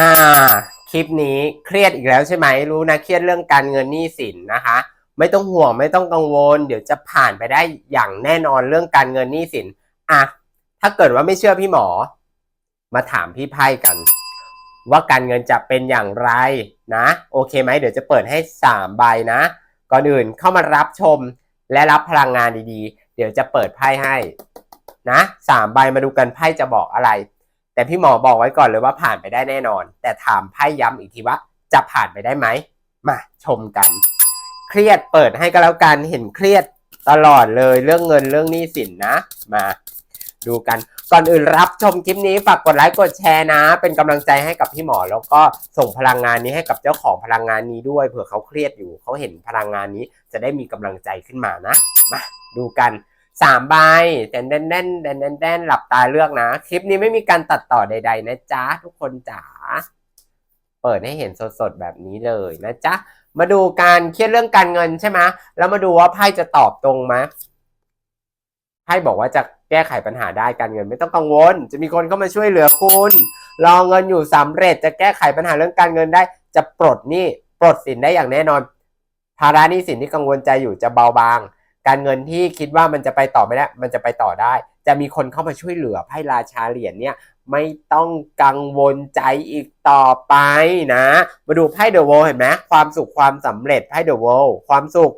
่า คลิปนี้เครียดอีกแล้วใช่ไหมรู้นะ เครียดเรื่องการเงินหนี้สินนะคะ ไม่ต้องห่วงไม่ต้องกังวล เดี๋ยวจะผ่านไปได้อย่างแน่นอนเรื่องการเงินหนี้สินอะถ้าเกิดว่าไม่เชื่อพี่หมอ มาถามพี่ไพ่กัน ว่าการเงินจะเป็นอย่างไรนะ โอเคไหมเดี๋ยวจะเปิดให้สามใบนะ ก่อนอื่นเข้ามารับชมและรับพลังงานดีๆ เดี๋ยวจะเปิดไพ่ให้นะสามใบมาดูกันไพ่จะบอกอะไร แต่พี่หมอบอกไว้ก่อนเลยว่าผ่านไปได้แน่นอน แต่ถามไพ่ย้ำอีกทีว่าจะผ่านไปได้ไหมมาชมกัน เครียดเปิดให้ก็แล้วกันเห็นเครียดตลอดเลยเรื่องเงินเรื่องหนี้สินนะ มาดูกันก่อนอื่นรับชมคลิปนี้ฝากกดไลค์กดแชร์นะ เป็นกำลังใจให้กับพี่หมอ แล้วก็ส่งพลังงานนี้ให้กับเจ้าของพลังงานนี้ด้วยเผื่อเขาเครียดอยู่เขาเห็นพลังงานนี้จะได้มีกำลังใจขึ้นมานะมาดูกัน สามใบแดนแดนแดนแดนแดนแดนหลับตาเลือกนะ คลิปนี้ไม่มีการตัดต่อใด ๆ นะจ๊ะ ทุกคนจ๋าเปิดให้เห็นสดๆแบบนี้เลยนะจ๊ะ มาดูการเครียดเรื่องการเงินใช่ไหมแล้วมาดูว่าไพ่จะตอบตรงไหมไพ่บอกว่าจะแก้ไขปัญหาได้การเงินไม่ต้องกังวล จะมีคนเข้ามาช่วยเหลือคุณ รอเงินอยู่สำเร็จจะแก้ไขปัญหาเรื่องการเงินได้ จะปลดหนี้ปลดสินได้อย่างแน่นอน ภาระหนี้สินที่กังวลใจอยู่จะเบาบาง การเงินที่คิดว่ามันจะไปต่อไม่ได้มันจะไปต่อได้ จะมีคนเข้ามาช่วยเหลือไพ่ราชาเหรียญเนี่ยไม่ต้องกังวลใจอีกต่อไปนะ มาดูไพ่เดอะ l เห็นไหมความสุขความสำเร็จไพ่เดอะ l ความสุข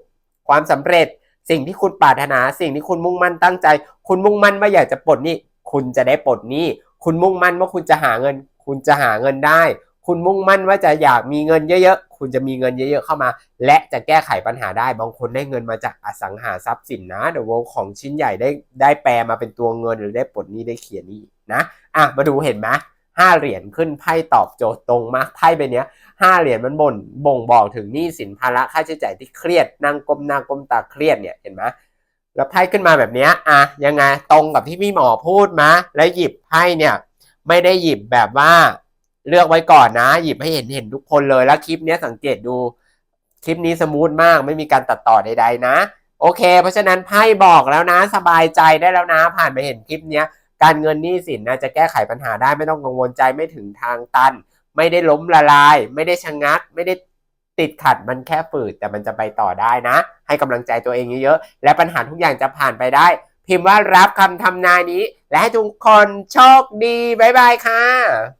ความสำเร็จ สิ่งที่คุณปรารถนา สิ่งที่คุณมุ่งมั่นตั้งใจ คุณมุ่งมั่นว่าอยากจะปลดหนี้คุณจะได้ปลดหนี้คุณมุ่งมั่นว่าคุณจะหาเงิน คุณจะหาเงินได้ คุณมุ่งมั่นว่าจะอยากมีเงินเยอะๆ คุณจะมีเงินเยอะๆเข้ามา และจะแก้ไขปัญหาได้ บางคนได้เงินมาจากอสังหาทรัพย์สินนะเดอะ l ของชิ้นใหญ่ได้ได้แปลมาเป็นตัวเงินหรือได้ปลดหนี้ได้เขียนนี้นะอะมาดูเห็นไหมห้าเหรียญขึ้นไพ่ตอบโจทย์ตรงมากไพ่ใบนี้ห้าเหรียญมันบ่นบ่งบอกถึงหนี้สินภาระค่าใช้จ่ายที่เครียดนั่งก้มหน้าก้มตาเครียดเนี่ยเห็นไหมแล้วไพ่ขึ้นมาแบบนี้อะยังไงตรงกับที่พี่หมอพูดมะแล้วหยิบไพ่เนี่ยไม่ได้หยิบแบบว่า เลือกไว้ก่อนนะ หยิบให้เห็นเห็นทุกคนเลยแล้วคลิปนี้สังเกตดูคลิปนี้สมูทมากไม่มีการตัดต่อใดๆนะ โอเค เพราะฉะนั้นไพ่บอกแล้วนะ สบายใจได้แล้วนะ ผ่านไปเห็นคลิปนี้การเงินหนี้สินนะจะแก้ไขปัญหาได้ไม่ต้องกังวลใจไม่ถึงทางตัน ไม่ได้ล้มละลาย ไม่ได้ชะงัก ไม่ได้ติดขัดมันแค่ฝืดแต่มันจะไปต่อได้นะ ให้กำลังใจตัวเองเยอะๆและปัญหาทุกอย่างจะผ่านไปได้ พิมพ์ว่ารับคำทำนายนี้ และให้ทุกคนโชคดีบ๊ายบายค่ะ